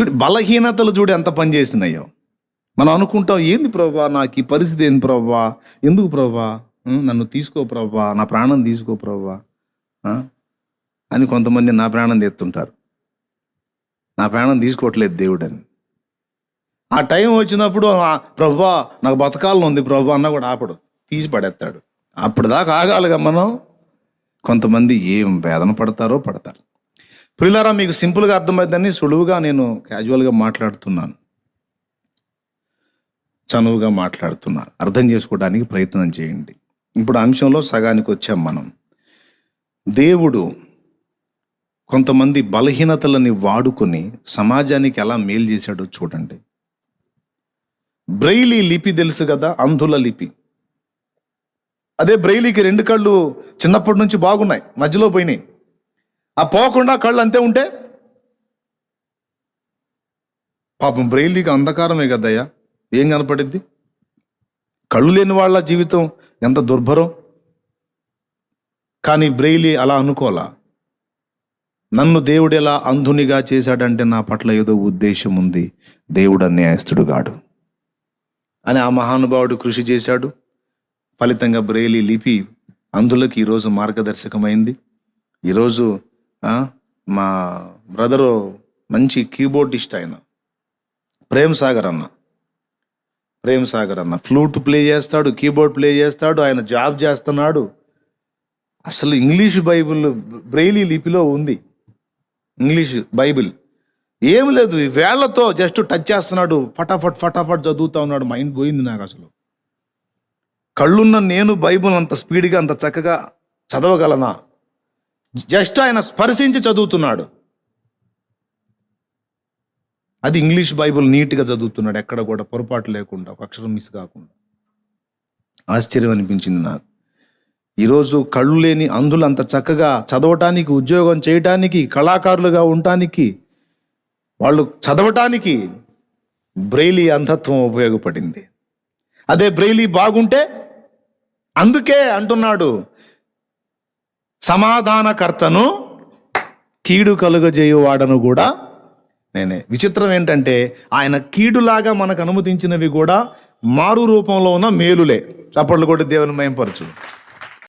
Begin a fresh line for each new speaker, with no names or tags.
చూడు బలహీనతలు చూడు ఎంత పనిచేసినాయో మనం అనుకుంటాం ఏంది ప్రభా నాకు ఈ పరిస్థితి ఏంది ప్రభా? ఎందుకు ప్రభా? నన్ను తీసుకో ప్రభా నా ప్రాణం తీసుకో ప్రభా. అని కొంతమంది నా ప్రాణం తెస్తుంటారు. నా ప్రాణం తీసుకోవట్లేదు దేవుడని. ఆ టైం వచ్చినప్పుడు ప్రభా నాకు బతకాలను ఉంది ప్రభా అన్న కూడా ఆపడు. తీసి పడేస్తాడు. అప్పుడు దాకా ఆగాలిగా మనం. కొంతమంది ఏం వేదన పడతారో పడతారు. ప్రిలారా మీకు సింపుల్గా అర్థమైందని సులువుగా నేను క్యాజువల్గా మాట్లాడుతున్నాను. చనువుగా మాట్లాడుతున్నాను. అర్థం చేసుకోవడానికి ప్రయత్నం చేయండి. ఇప్పుడు అంశంలో సగానికి వచ్చాం మనం. దేవుడు కొంతమంది బలహీనతలని వాడుకొని సమాజానికి ఎలా మేలు చేశాడో చూడండి. బ్రెయిలీ లిపి తెలుసు కదా అంధుల లిపి. అదే బ్రెయిలీకి రెండు కళ్ళు చిన్నప్పటి నుంచి బాగున్నాయి మధ్యలో పోయినాయి. ఆ పోకుండా కళ్ళు అంతే ఉంటే? పాపం బ్రెయిలీకి అంధకారమే కదయ్యా. ఏం కనపడిద్ది? కళ్ళు లేని వాళ్ళ జీవితం ఎంత దుర్భరం? కానీ బ్రెయిలీ అలా అనుకోలా. నన్ను దేవుడు ఎలా అంధునిగా చేశాడంటే నా పట్ల ఏదో ఉద్దేశం ఉంది. దేవుడు అన్యాయస్తుడు గాడు అని ఆ మహానుభావుడు కృషి చేశాడు. ఫలితంగా బ్రెయిలీ లిపి అందులోకి ఈరోజు మార్గదర్శకమైంది. ఈరోజు మా బ్రదరు మంచి కీబోర్డిస్ట్ ఆయన. ప్రేమ్ సాగర్ అన్న. ప్రేమ్ సాగర్ అన్న. ఫ్లూట్ ప్లే చేస్తాడు కీబోర్డ్ ప్లే చేస్తాడు ఆయన జాబ్ చేస్తున్నాడు. అసలు ఇంగ్లీష్ బైబిల్ బ్రెయిలీ లిపిలో ఉంది. English Bible. ఏం లేదు వేళ్ళతో జస్ట్ టచ్ చేస్తున్నాడు ఫటాఫట్ ఫటాఫట్ చదువుతా ఉన్నాడు. మైండ్ పోయింది నాకు అసలు. కళ్ళున్న నేను బైబిల్ అంత స్పీడ్గా అంత చక్కగా చదవగలనా? జస్ట్ ఆయన స్పర్శించి చదువుతున్నాడు. అది ఇంగ్లీష్ బైబిల్ నీట్గా చదువుతున్నాడు. ఎక్కడ కూడా పొరపాటు లేకుండా ఒక అక్షరం మిస్ కాకుండా. ఆశ్చర్యం అనిపించింది నాకు. ఈరోజు కళ్ళు లేని అంధులు అంత చక్కగా చదవటానికి ఉద్యోగం చేయటానికి కళాకారులుగా ఉండటానికి వాళ్ళు చదవటానికి బ్రెయిలీ అంధత్వం ఉపయోగపడింది. అదే బ్రెయిలీ బాగుంటే అందుకే అంటున్నాడు సమాధానకర్తను కీడు కలుగజేయువాడను కూడా నేనే. విచిత్రం ఏంటంటే ఆయన కీడులాగా మనకు అనుమతించినవి కూడా మారు రూపంలో ఉన్న మేలులే. చప్పట్లు కొట్టి దేవుని మయంపరచు